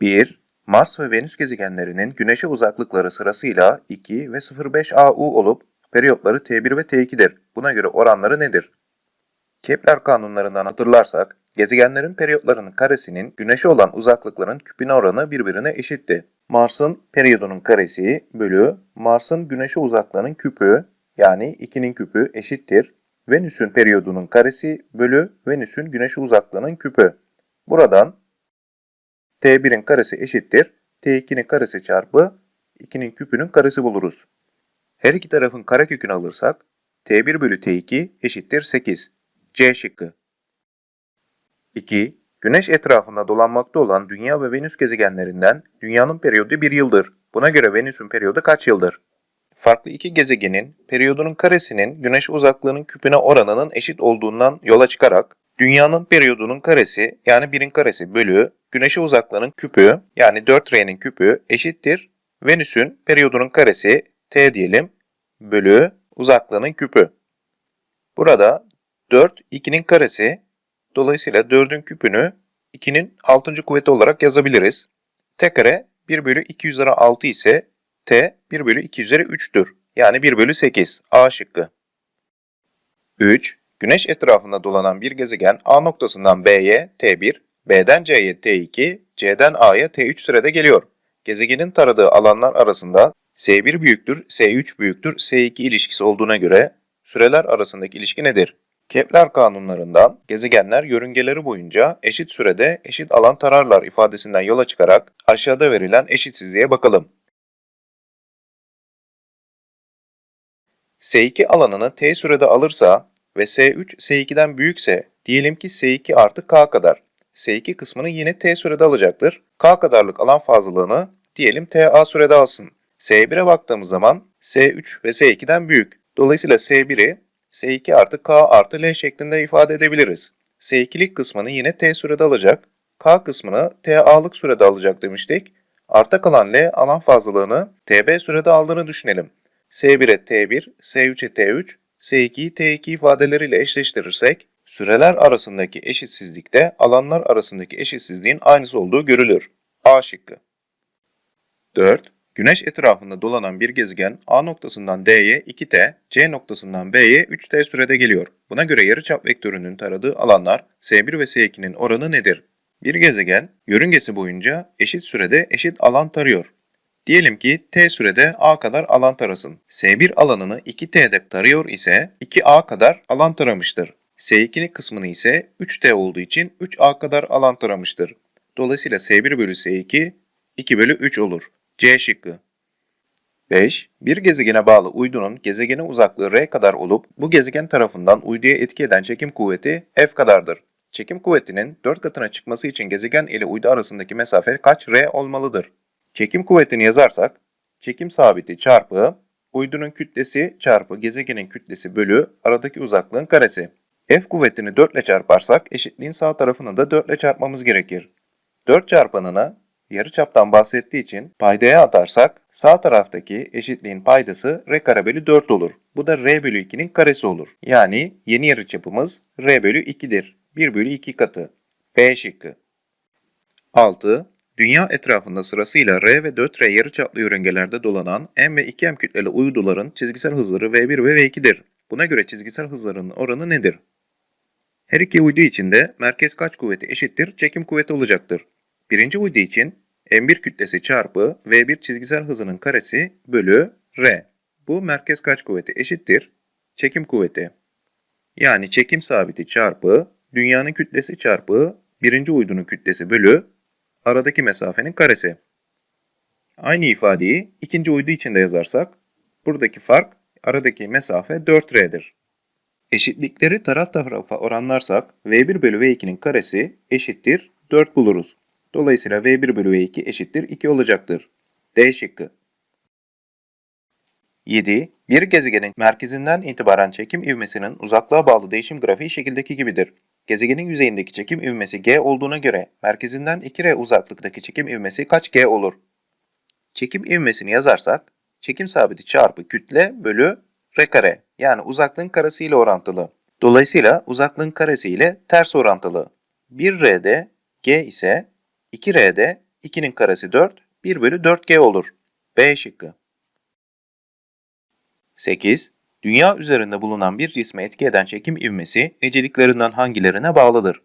1. Mars ve Venüs gezegenlerinin Güneş'e uzaklıkları sırasıyla 2 ve 0,5 AU olup periyotları T1 ve T2'dir. Buna göre oranları nedir? Kepler kanunlarından hatırlarsak, gezegenlerin periyotlarının karesinin Güneş'e olan uzaklıkların küpüne oranı birbirine eşitti. Mars'ın periyodunun karesi bölü Mars'ın Güneş'e uzaklığının küpü yani 2'nin küpü eşittir. Venüs'ün periyodunun karesi bölü Venüs'ün Güneş'e uzaklığının küpü. Buradan T1'in karesi eşittir. T2'nin karesi çarpı 2'nin küpünün karesi buluruz. Her iki tarafın karekökünü alırsak T1 bölü T2 eşittir 8. C şıkkı. 2. Güneş etrafında dolanmakta olan Dünya ve Venüs gezegenlerinden Dünya'nın periyodu 1 yıldır. Buna göre Venüs'ün periyodu kaç yıldır? Farklı iki gezegenin periyodunun karesinin Güneş uzaklığının küpüne oranının eşit olduğundan yola çıkarak Dünya'nın periyodunun karesi yani 1'in karesi bölü Güneş'e uzaklığının küpü yani 4R'nin küpü eşittir. Venüs'ün periyodunun karesi T diyelim bölü uzaklığının küpü. Burada 4 2'nin karesi dolayısıyla 4'ün küpünü 2'nin 6. kuvveti olarak yazabiliriz. T kare 1 bölü 2 üzeri 6 ise T 1 bölü 2 üzeri 3'tür. Yani 1 bölü 8. A şıkkı. 3. Güneş etrafında dolanan bir gezegen A noktasından B'ye T1, B'den C'ye T2, C'den A'ya T3 sürede geliyor. Gezegenin taradığı alanlar arasında S1 büyüktür, S3 büyüktür, S2 ilişkisi olduğuna göre süreler arasındaki ilişki nedir? Kepler kanunlarından gezegenler yörüngeleri boyunca eşit sürede eşit alan tararlar ifadesinden yola çıkarak aşağıda verilen eşitsizliğe bakalım. S2 alanını T sürede alırsa ve S3 S2'den büyükse diyelim ki S2 artı K kadar. S2 kısmını yine T sürede alacaktır. K kadarlık alan fazlalığını diyelim TA sürede alsın. S1'e baktığımız zaman S3 ve S2'den büyük. Dolayısıyla S1'i S2 artı K artı L şeklinde ifade edebiliriz. S2'lik kısmını yine T sürede alacak. K kısmını TA'lık sürede alacak demiştik. Arta kalan L alan fazlalığını TB sürede aldığını düşünelim. S1'e T1, S3'e T3, S2'yi T2 ifadeleriyle eşleştirirsek, süreler arasındaki eşitsizlikte alanlar arasındaki eşitsizliğin aynısı olduğu görülür. A şıkkı. 4. Güneş etrafında dolanan bir gezegen A noktasından D'ye 2T, C noktasından B'ye 3T sürede geliyor. Buna göre yarıçap vektörünün taradığı alanlar S1 ve S2'nin oranı nedir? Bir gezegen yörüngesi boyunca eşit sürede eşit alan tarıyor. Diyelim ki t sürede a kadar alan tarasın. S1 alanını 2t'de tarıyor ise 2a kadar alan taramıştır. S2'nin kısmını ise 3t olduğu için 3a kadar alan taramıştır. Dolayısıyla S1 bölü S2 2 bölü 3 olur. C şıkkı. 5. Bir gezegene bağlı uydunun gezegene uzaklığı r kadar olup bu gezegen tarafından uyduya etki eden çekim kuvveti f kadardır. Çekim kuvvetinin 4 katına çıkması için gezegen ile uydu arasındaki mesafe kaç r olmalıdır? Çekim kuvvetini yazarsak, çekim sabiti çarpı uydunun kütlesi çarpı gezegenin kütlesi bölü aradaki uzaklığın karesi. F kuvvetini 4 ile çarparsak eşitliğin sağ tarafını da 4 ile çarpmamız gerekir. 4 çarpanını yarıçaptan bahsettiği için paydaya atarsak sağ taraftaki eşitliğin paydası r kare bölü 4 olur. Bu da r bölü 2'nin karesi olur. Yani yeni yarıçapımız r bölü 2'dir. 1 bölü 2 katı. B şıkkı. 6. Dünya etrafında sırasıyla R ve 4R yarıçaplı yörüngelerde dolanan M ve 2M kütleli uyduların çizgisel hızları V1 ve V2'dir. Buna göre çizgisel hızlarının oranı nedir? Her iki uydu için de merkez kaç kuvveti eşittir çekim kuvveti olacaktır. Birinci uydu için M1 kütlesi çarpı V1 çizgisel hızının karesi bölü R. Bu merkez kaç kuvveti eşittir çekim kuvveti. Yani çekim sabiti çarpı dünyanın kütlesi çarpı birinci uydunun kütlesi bölü aradaki mesafenin karesi. Aynı ifadeyi ikinci uydu için de yazarsak buradaki fark aradaki mesafe 4R'dir. Eşitlikleri taraf tarafa oranlarsak V1 bölü V2'nin karesi eşittir 4 buluruz. Dolayısıyla V1 bölü V2 eşittir 2 olacaktır. D şıkkı. 7. Bir gezegenin merkezinden itibaren çekim ivmesinin uzaklığa bağlı değişim grafiği şekildeki gibidir. Gezegenin yüzeyindeki çekim ivmesi g olduğuna göre merkezinden 2r uzaklıktaki çekim ivmesi kaç g olur? Çekim ivmesini yazarsak çekim sabiti çarpı kütle bölü r kare yani uzaklığın karesi ile orantılı. Dolayısıyla uzaklığın karesi ile ters orantılı. 1r'de g ise 2r'de 2'nin karesi 4, 1 bölü 4G olur. B şıkkı. 8. Dünya üzerinde bulunan bir cisme etki eden çekim ivmesi niceliklerinden hangilerine bağlıdır?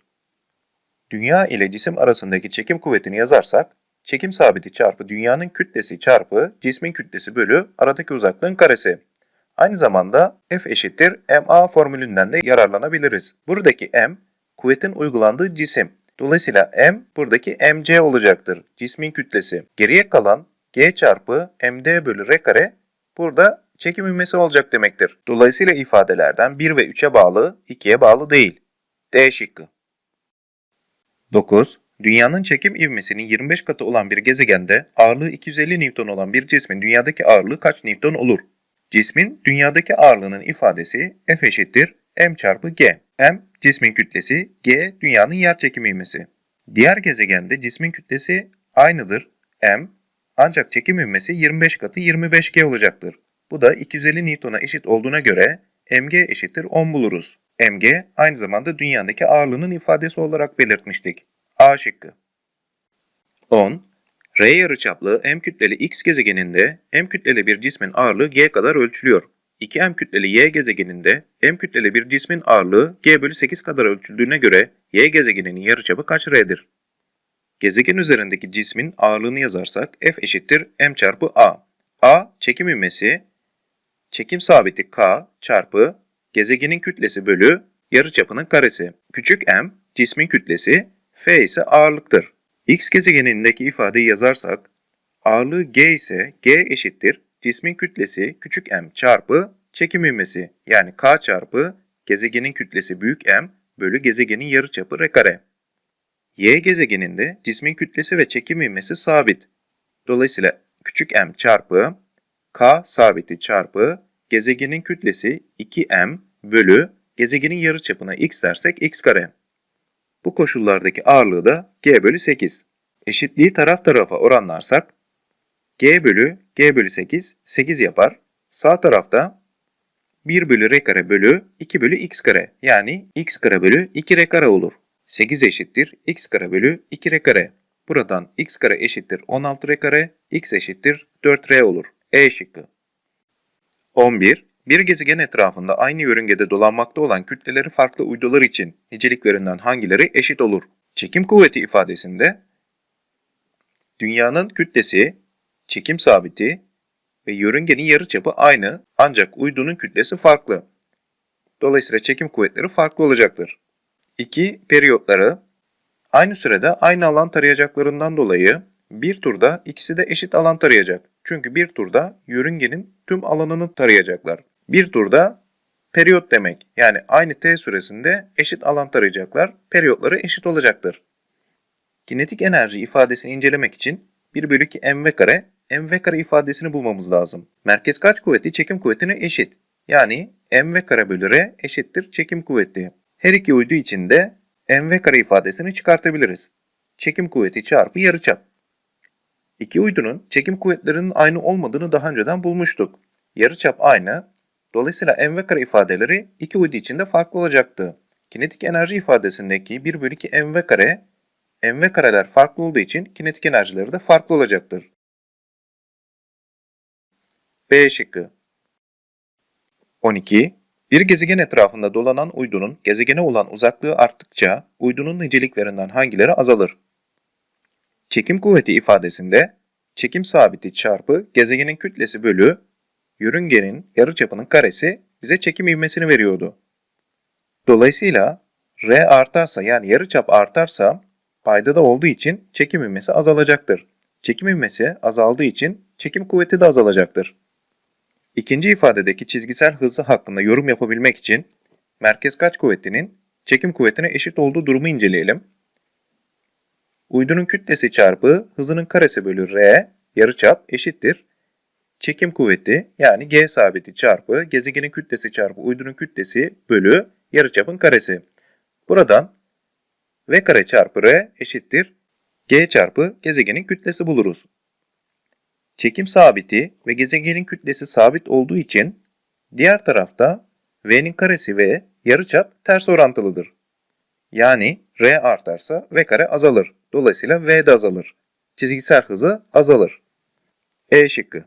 Dünya ile cisim arasındaki çekim kuvvetini yazarsak, çekim sabiti çarpı dünyanın kütlesi çarpı cismin kütlesi bölü aradaki uzaklığın karesi. Aynı zamanda F eşittir ma formülünden de yararlanabiliriz. Buradaki m, kuvvetin uygulandığı cisim. Dolayısıyla m buradaki mc olacaktır, cismin kütlesi. Geriye kalan g çarpı md bölü r kare burada çekim ivmesi olacak demektir. Dolayısıyla ifadelerden 1 ve 3'e bağlı, 2'ye bağlı değil. D şıkkı. 9. Dünyanın çekim ivmesinin 25 katı olan bir gezegende ağırlığı 250 Newton olan bir cismin dünyadaki ağırlığı kaç Newton olur? Cismin dünyadaki ağırlığının ifadesi F eşittir m çarpı g. m cismin kütlesi, g dünyanın yerçekim ivmesi. Diğer gezegende cismin kütlesi aynıdır m ancak çekim ivmesi 25 katı 25g olacaktır. Bu da 250 Newton'a eşit olduğuna göre mg eşittir 10 buluruz. mg aynı zamanda dünyadaki ağırlığının ifadesi olarak belirtmiştik. A şıkkı. 10. R yarıçaplı m kütleli x gezegeninde m kütleli bir cismin ağırlığı g kadar ölçülüyor. 2m kütleli y gezegeninde m kütleli bir cismin ağırlığı g bölü 8 kadar ölçüldüğüne göre y gezegeninin yarıçapı kaç r'dir? Gezegen üzerindeki cismin ağırlığını yazarsak f eşittir m çarpı a. a çekim ivmesi, çekim sabiti k çarpı gezegenin kütlesi bölü yarıçapının karesi. Küçük m cismin kütlesi, f ise ağırlıktır. X gezegenindeki ifadeyi yazarsak ağırlığı g ise g eşittir cismin kütlesi küçük m çarpı çekim ivmesi yani k çarpı gezegenin kütlesi büyük m bölü gezegenin yarıçapı r kare. Y gezegeninde cismin kütlesi ve çekim ivmesi sabit. Dolayısıyla küçük m çarpı k sabiti çarpı gezegenin kütlesi 2m bölü gezegenin yarıçapına x dersek x kare. Bu koşullardaki ağırlığı da g bölü 8. Eşitliği taraf tarafa oranlarsak g bölü g bölü 8 8 yapar. Sağ tarafta 1 bölü r kare bölü 2 bölü x kare yani x kare bölü 2 r kare olur. 8 eşittir x kare bölü 2 r kare. Buradan x kare eşittir 16 r kare, x eşittir 4 r olur. E şıkkı. 11. Bir gezegen etrafında aynı yörüngede dolanmakta olan kütleleri farklı uydular için niceliklerinden hangileri eşit olur? Çekim kuvveti ifadesinde dünyanın kütlesi, çekim sabiti ve yörüngenin yarıçapı aynı ancak uydunun kütlesi farklı. Dolayısıyla çekim kuvvetleri farklı olacaktır. 2. Periyotları Aynı sürede aynı alan tarayacaklarından dolayı bir turda ikisi de eşit alan tarayacak. Çünkü bir turda yörüngenin tüm alanını tarayacaklar. Bir turda periyot demek. Yani aynı t süresinde eşit alan tarayacaklar. Periyotları eşit olacaktır. Kinetik enerji ifadesini incelemek için 1 bölü 2 mv kare, mv kare ifadesini bulmamız lazım. Merkez kaç kuvveti çekim kuvvetine eşit. Yani mv kare bölü r eşittir çekim kuvveti. Her iki uydu için de mv kare ifadesini çıkartabiliriz. Çekim kuvveti çarpı yarıçap. İki uydunun çekim kuvvetlerinin aynı olmadığını daha önceden bulmuştuk. Yarıçap aynı. Dolayısıyla mv kare ifadeleri iki uydu için de farklı olacaktı. Kinetik enerji ifadesindeki 1 bölü 2 mv kare, mv kareler farklı olduğu için kinetik enerjileri de farklı olacaktır. B şıkkı 12. Bir gezegen etrafında dolanan uydunun gezegene olan uzaklığı arttıkça uydunun niceliklerinden hangileri azalır? Çekim kuvveti ifadesinde çekim sabiti çarpı gezegenin kütlesi bölü yörüngenin yarıçapının karesi bize çekim ivmesini veriyordu. Dolayısıyla R artarsa yani yarıçap artarsa paydada olduğu için çekim ivmesi azalacaktır. Çekim ivmesi azaldığı için çekim kuvveti de azalacaktır. İkinci ifadedeki çizgisel hızı hakkında yorum yapabilmek için merkez kaç kuvvetinin çekim kuvvetine eşit olduğu durumu inceleyelim. Uydunun kütlesi çarpı hızının karesi bölü r yarıçap eşittir. Çekim kuvveti yani g sabiti çarpı gezegenin kütlesi çarpı uydunun kütlesi bölü yarıçapın karesi. Buradan v kare çarpı r eşittir. g çarpı gezegenin kütlesi buluruz. Çekim sabiti ve gezegenin kütlesi sabit olduğu için diğer tarafta v'nin karesi ve yarıçap ters orantılıdır. Yani r artarsa v kare azalır. Dolayısıyla v de azalır. çizgisel hızı azalır. E şıkkı.